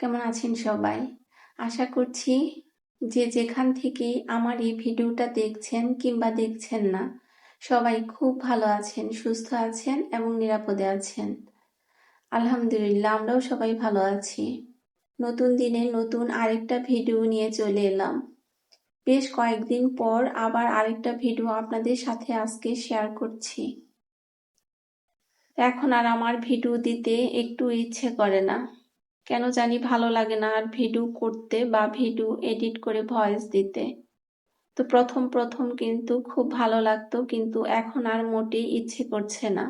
আছেন সবাই? আশা করছি যে যেখান থেকে আমার এই ভিডিওটা দেখছেন কিংবা দেখছেন না, সবাই খুব ভালো আছেন, সুস্থ আছেন এবং নিরাপদে আছেন। আলহামদুলিল্লাহ, আমরাও সবাই ভালো আছি। নতুন দিনে নতুন আরেকটা ভিডিও নিয়ে চলে এলাম। বেশ কয়েকদিন পর আবার আরেকটা ভিডিও আপনাদের সাথে আজকে শেয়ার করছি। এখন আর আমার ভিডিও দিতে একটু ইচ্ছে করে না। কেন জানি ভালো লাগে না আর ভিডিও করতে বা ভিডিও এডিট করে ভয়েস দিতে। তো প্রথম প্রথম কিন্তু খুব ভালো লাগতো, কিন্তু এখন আর মোটেই ইচ্ছে করছে না।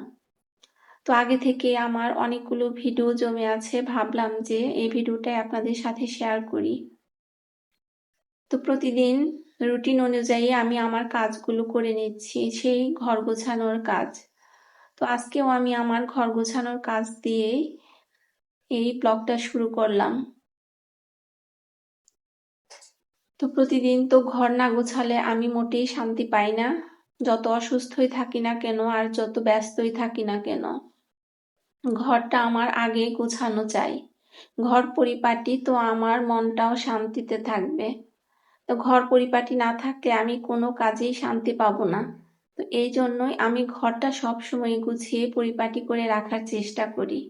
তো আগে থেকে আমার অনেকগুলো ভিডিও জমে আছে, ভাবলাম যে এই ভিডিওটাই আপনাদের সাথে শেয়ার করি। তো প্রতিদিন রুটিন অনুযায়ী আমি আমার কাজগুলো করে নিচ্ছি, সেই ঘর গোছানোর কাজ। তো আজকেও আমি আমার ঘর গোছানোর কাজ দিয়েই এই ব্লগটা শুরু করলাম। তো প্রতিদিন তো ঘর না গোছালে আমি মোটেই শান্তি পাই না। যত অসুস্থই থাকি না কেন আর যত ব্যস্তই থাকি না কেন, ঘরটা আমার আগে গোছানো চাই। ঘর পরিপাটি তো আমার মনটাও শান্তিতে থাকবে। তো ঘর পরিপাটি না থাকলে আমি কোনো কাজেই শান্তি পাবো না। তো এই জন্যই আমি ঘরটা সবসময় গুছিয়ে পরিপাটি করে রাখার চেষ্টা করি।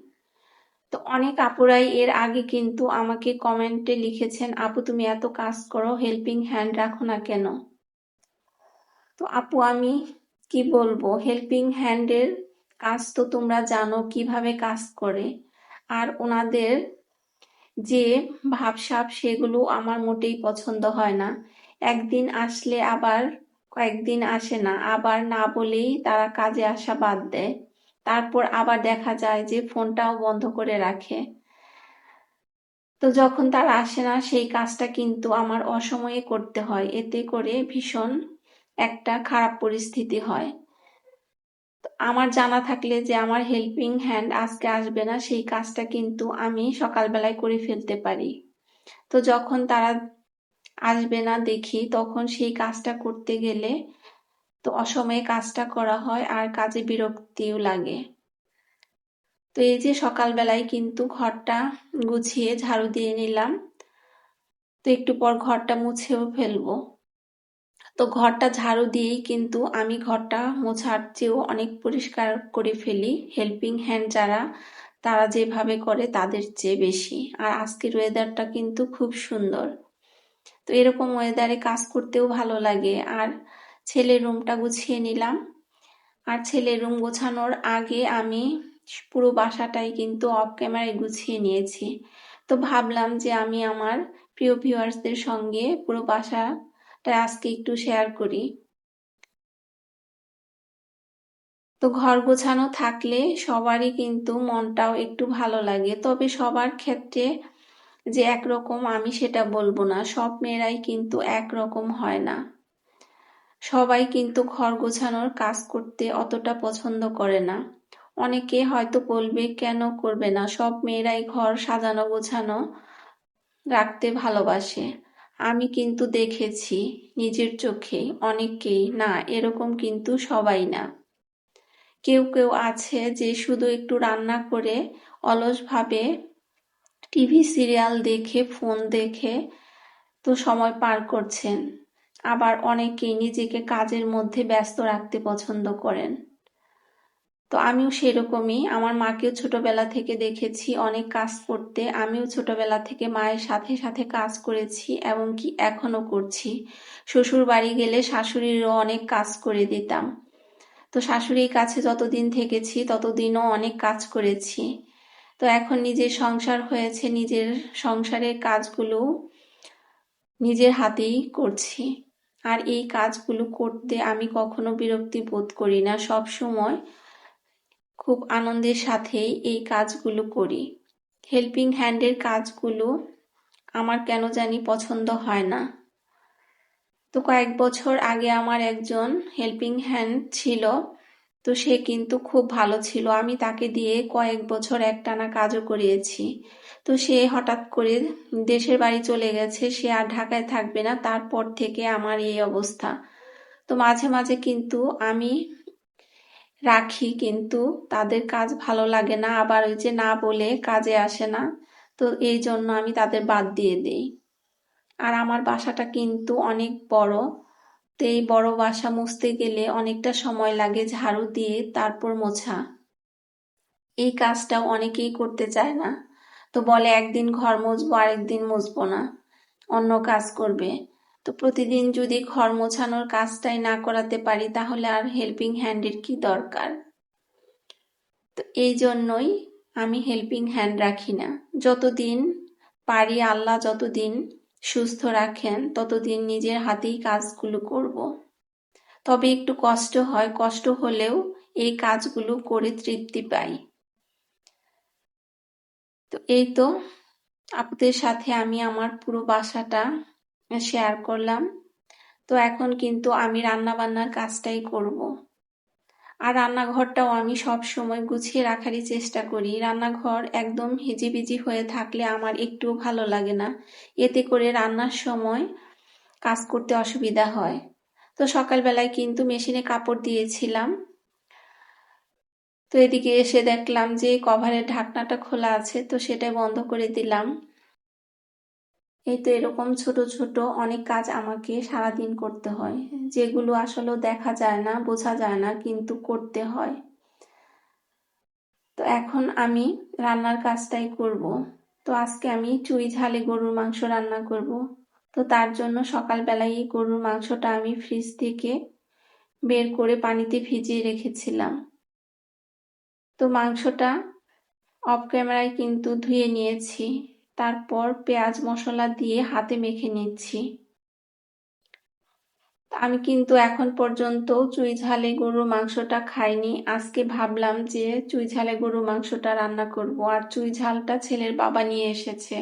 তো অনেক আপুরাই এর আগে কিন্তু আমাকে কমেন্টে লিখেছেন, আপু, তুমি এত কাজ করো হেল্পিং হ্যান্ড রাখো না কেন? তো আপু, আমি কি বলব? হেল্পিং হ্যান্ডের কাজ তো তোমরা জানো কীভাবে কাজ করে। আর ওনাদের যে ভাবসাব সেগুলো আমার মোটেই পছন্দ হয় না। একদিন আসলে আবার কয়েকদিন আসে না। আবার না বলেই তারা কাজে আসা বাদ দেয়। তারপর আবার দেখা যায় যে ফোনটাও বন্ধ করে রাখে। তো যখন তারা আসে না, সেই কাজটা কিন্তু আমার অসময়ে করতে হয়। এতে করে ভীষণ একটা খারাপ পরিস্থিতি হয়। আমার জানা থাকলে যে আমার হেল্পিং হ্যান্ড আজকে আসবে না, সেই কাজটা কিন্তু আমি সকালবেলায় করে ফেলতে পারি। তো যখন তারা আসবে না দেখি, তখন সেই কাজটা করতে গেলে তো অসময়ে কাজটা করা হয় আর কাজে বিরক্তিও লাগে। তো এই যে সকালবেলায় কিন্তু ঘরটা গুছিয়ে ঝাড়ু দিয়ে নিলাম। তো একটু পর ঘরটা মুছেও ফেলব। তো ঘরটা ঝাড়ু দিয়েই কিন্তু আমি ঘরটা মোছার চেয়েও অনেক পরিষ্কার করে ফেলি। হেল্পিং হ্যান্ড যারা, তারা যেভাবে করে তাদের চেয়ে বেশি। আর আজকের ওয়েদারটা কিন্তু খুব সুন্দর। তো এরকম ওয়েদারে কাজ করতেও ভালো লাগে। আর ছেলের রুমটা গুছিয়ে নিলাম। আর ছেলের রুম গোছানোর আগে আমি পুরো বাসাটাই কিন্তু অফ ক্যামেরায় গুছিয়ে নিয়েছি। তো ভাবলাম যে আমি আমার প্রিয় ভিউয়ার্সদের সঙ্গে পুরো বাসাটা আজকে একটু শেয়ার করি। তো ঘর গোছানো থাকলে সবারই কিন্তু মনটাও একটু ভালো লাগে। তবে সবার ক্ষেত্রে যে একরকম আমি সেটা বলব না, সব মেয়েরাই কিন্তু একরকম হয় না। সবাই কিন্তু ঘর গোছানোর কাজ করতে অতটা পছন্দ করে না। অনেকে হয়তো বলবে, কেন করবে না? সব মেয়েরাই ঘর সাজানো, গোছানো রাখতে ভালোবাসে। আমি কিন্তু দেখেছি নিজের চোখে অনেককেই না, এরকম কিন্তু সবাই না। কেউ কেউ আছে যে শুধু একটু রান্না করে অলসভাবে টিভি সিরিয়াল দেখে, ফোন দেখে তো সময় পার করছেন। আবার অনেকেই নিজেকে কাজের মধ্যে ব্যস্ত রাখতে পছন্দ করেন। তো আমিও সেরকমই। আমার মাকেও ছোটবেলা থেকে দেখেছি অনেক কাজ করতে। আমিও ছোটবেলা থেকে মায়ের সাথে সাথে কাজ করেছি এবং কি এখনও করছি। শ্বশুর বাড়ি গেলে শাশুড়িরও অনেক কাজ করে দিতাম। তো শাশুড়ির কাছে যতদিন থেকেছি ততদিনও অনেক কাজ করেছি। তো এখন নিজের সংসার হয়েছে, নিজের সংসারের কাজগুলো নিজের হাতেই করছি। আর এই কাজগুলো করতে আমি কখনো বিরক্তি বোধ করি না। সব সময় খুব আনন্দের সাথেই এই কাজগুলো করি। হেল্পিং হ্যান্ডের কাজগুলো আমার কেন জানি পছন্দ হয় না। তো কয়েক বছর আগে আমার একজন হেল্পিং হ্যান্ড ছিল, তো সে কিন্তু খুব ভালো ছিল। আমি তাকে দিয়ে কয়েক বছর একটানা কাজও করিয়েছি। তো সে হঠাৎ করে দেশের বাড়ি চলে গেছে, সে আর ঢাকায় থাকবে না, তারপর থেকে আমার এই অবস্থা। তো মাঝে মাঝে কিন্তু আমি রাখি, কিন্তু তাদের কাজ ভালো লাগে না, আবার ওই যে না বলে কাজে আসে না, তো এই জন্য আমি তাদের বাদ দিয়ে দিই। আর আমার বাসাটা কিন্তু অনেক বড়, তো এই বড় বাসা মুছতে গেলে অনেকটা সময় লাগে, ঝাড়ু দিয়ে তারপর মোছা। এই কাজটাও অনেকেই করতে চায় না। তো বলে, একদিন ঘর মুছবো, আরেকদিন মুছবো না। অন্য কাজ করবে। তো প্রতিদিন যদি ঘর মোছানোর কাজটাই না করাতে পারি, তাহলে আর হেল্পিং হ্যান্ডের কি দরকার? তো এই জন্যই আমি হেল্পিং হ্যান্ড রাখি না। যতদিন পারি আল্লাহ যতদিন সুস্থ রাখেন, ততদিন নিজের হাতেই কাজগুলো করব। তবে একটু কষ্ট হয়, কষ্ট হলেও এই কাজগুলো করে তৃপ্তি পাই। তো এই তো আপুদের সাথে আমি আমার পুরো বাসাটা শেয়ার করলাম। তো এখন কিন্তু আমি রান্না বান্নার কাজটাই করব। আর রান্নাঘরটাও আমি সব সময় গুছিয়ে রাখারই চেষ্টা করি। রান্নাঘর একদম হিজিবিজি হয়ে থাকলে আমার একটুও ভালো লাগে না। এতে করে রান্নার সময় কাজ করতে অসুবিধা হয়। তো সকালবেলায় কিন্তু মেশিনে কাপড় দিয়েছিলাম। তো এদিকে এসে দেখলাম যে কভারের ঢাকনাটা খোলা আছে, তো সেটাই বন্ধ করে দিলাম। এই তো এরকম ছোট ছোট অনেক কাজ আমাকে সারাদিন করতে হয়, যেগুলো আসলে দেখা যায় না, বোঝা যায় না, কিন্তু করতে হয়। তো এখন আমি রান্নার কাজটাই করব। তো আজকে আমি চুই ঝালে গরুর মাংস রান্না করব। তো তার জন্য সকালবেলায় এই গরুর মাংসটা আমি ফ্রিজ থেকে বের করে পানিতে ভিজিয়ে রেখেছিলাম। তো মাংসটা অফ ক্যামেরায় কিন্তু ধুয়ে নিয়েছি। তারপর পেঁয়াজ মশলা দিয়ে হাতে মেখে নিচ্ছি। আমি কিন্তু এখন পর্যন্ত চুই ঝালে গরুর মাংসটা খাইনি। আজকে ভাবলাম যে চুই ঝালে গরুর মাংসটা রান্না করব। আর চুই ঝালটা ছেলের বাবা নিয়ে এসেছে।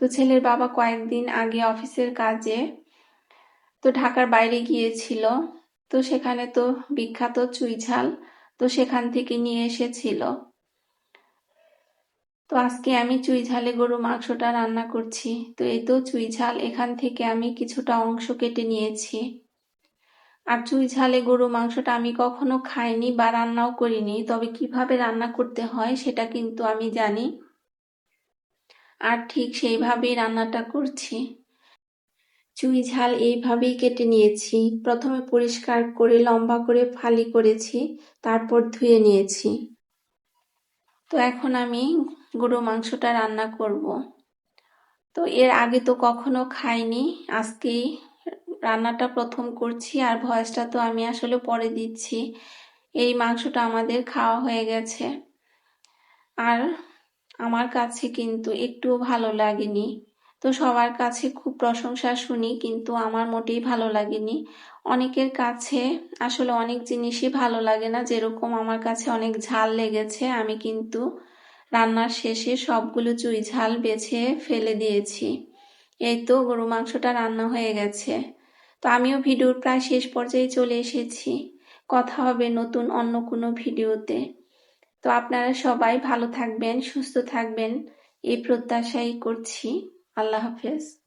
তো ছেলের বাবা কয়েকদিন আগে অফিসের কাজে তো ঢাকার বাইরে গিয়েছিল। তো সেখানে তো বিখ্যাত চুই ঝাল তো সেখান থেকে নিয়ে এসেছিল। তো আজকে আমি চুই ঝালে গরু মাংসটা রান্না করছি। তো এই তো চুই ঝাল, এখান থেকে আমি কিছুটা অংশ কেটে নিয়েছি। আর চুই ঝালে গরু মাংসটা আমি কখনো খাইনি বা রান্নাও করিনি, তবে কীভাবে রান্না করতে হয় সেটা কিন্তু আমি জানি। আর ঠিক সেইভাবেই রান্নাটা করছি। চুই ঝাল এইভাবেই কেটে নিয়েছি। প্রথমে পরিষ্কার করে, লম্বা করে ফালি করেছি, তারপর ধুয়ে নিয়েছি। তো এখন আমি গরু মাংসটা রান্না করব। তো এর আগে তো কখনো খাইনি, আজকেই রান্নাটা প্রথম করছি আর ভয়েসটা তো আমি আসলে পরে দিচ্ছি। এই মাংসটা আমাদের খাওয়া হয়ে গেছে। আর আমার কাছে কিন্তু একটুও ভালো লাগেনি। তো সবার কাছে খুব প্রশংসা শুনি, কিন্তু আমার মোটেই ভালো লাগেনি। অনেকের কাছে আসলে অনেক জিনিসই ভালো লাগে না, যেরকম আমার কাছে অনেক ঝাল লেগেছে, আমি কিন্তু রান্নার শেষে সবগুলো চুই ঝাল বেছে ফেলে দিয়েছি। এই তো গরু মাংসটা রান্না হয়ে গেছে। তো আমিও ভিডিওর প্রায় শেষ পর্যায়ে চলে এসেছি। কথা হবে নতুন অন্য কোনো ভিডিওতে। তো আপনারা সবাই ভালো থাকবেন, সুস্থ থাকবেন, এই প্রত্যাশাই করছি। আল্লাহ হাফেজ।